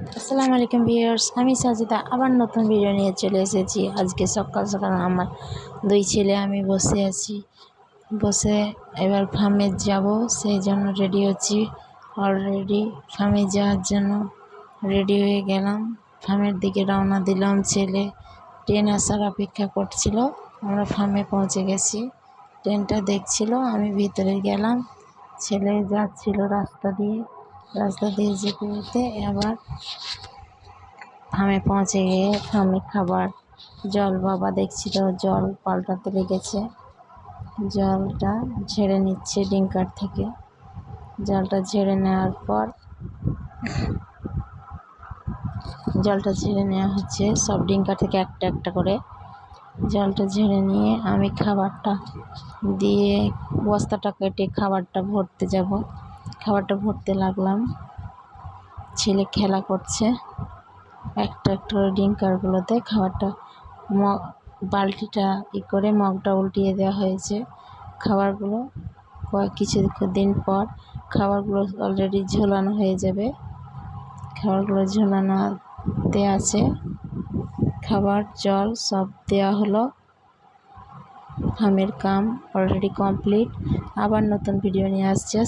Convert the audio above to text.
আসসালামু আলাইকুম ভিউয়ার্স, আমি সাজিদা আবার নতুন ভিডিও নিয়ে চলে এসেছি। আজকে সকাল সকাল আমার দুই ছেলে, আমি বসে আছি। বসে এবার ফার্মে যাব, সেই জন্য রেডি হচ্ছি। অলরেডি ফার্মে যাওয়ার জন্য রেডি হয়ে গেলাম। ফার্মের দিকে রওনা দিলাম ছেলে। ট্রেন আসার অপেক্ষা করছিল, আমরা ফার্মে পৌঁছে গেছি। ট্রেনটা দেখছিল, আমি ভিতরে গেলাম। ছেলে যাচ্ছিল রাস্তা দিয়ে। রাস্তা দিয়ে যেতে যেতে আবার ফার্মে পৌঁছে গিয়ে ফার্মে খাবার, জল বাবা দেখছিল জল পাল্টাতে লেগেছে। জলটা ঝেড়ে নিচ্ছে ডিঙ্কার থেকে। জলটা ঝেড়ে নেওয়ার পর জলটা ঝেড়ে নেওয়া হচ্ছে সব ডিঙ্কার থেকে একটা একটা করে। জলটা ঝেড়ে নিয়ে আমি খাবারটা দিয়ে বস্তাটা কেটে খাবারটা ভরতে যাব। খাবারটা ভরতে লাগলাম। ছেলে খেলা করছে। একটা একটা করে ডিঙ্কারগুলোতে খাবারটা মগ বালতিটা ই করে মগটা উল্টিয়ে দেওয়া হয়েছে। খাবারগুলো কয়েক কিছু দিন পর খাবারগুলো অলরেডি ঝোলানো হয়ে যাবে। খাবারগুলো ঝোলানোতে আছে। খাবার, জল সব দেওয়া হলো। ফার্মের কাম অলরেডি কমপ্লিট আবার নতুন ভিডিও নিয়ে আসছে।